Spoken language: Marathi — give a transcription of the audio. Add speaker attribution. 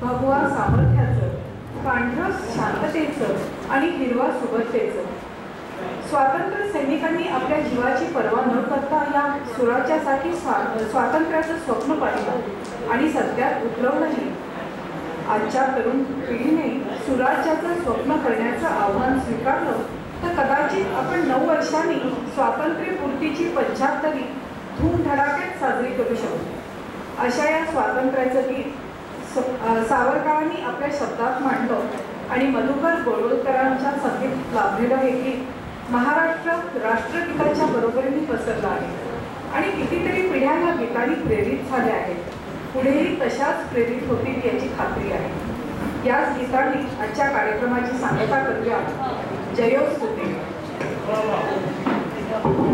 Speaker 1: भगवा सामर्थ्याचं पांढरं शांततेचं आणि हिरवा सुबत्तेचं स्वातंत्र्य सैनिकांनी आपल्या जीवाची पर्वा न करता या स्वराज्यासाठी स्वा स्वातंत्र्याचं स्वप्न पाहिलं आणि सत्यात उतरवलंही आजच्या तरुण पिढीने सुराज्याचं स्वप्न करण्याचं आव्हान स्वीकारलं तर कदाचित आपण नऊ वर्षांनी स्वातंत्र्यपूर्तीची पंचाहत्तरी धूमधडाक्यात साजरी करू शकतो अशा या स्वातंत्र्याचं गीत सावरकरांनी आपल्या शब्दात मांडलं आणि मधुकर गोळवलकरांच्या संगीत लाभलेलं हे गीत महाराष्ट्रात राष्ट्रगीताच्या बरोबरीने पसरलं आहे. आणि कितीतरी पिढ्या या गीताने प्रेरित झाल्या आहेत पुढेही तशाच प्रेरित होतील याची खात्री आहे. याच गीताने आजच्या कार्यक्रमाची सांगता करूया. जयोस्तुती हो,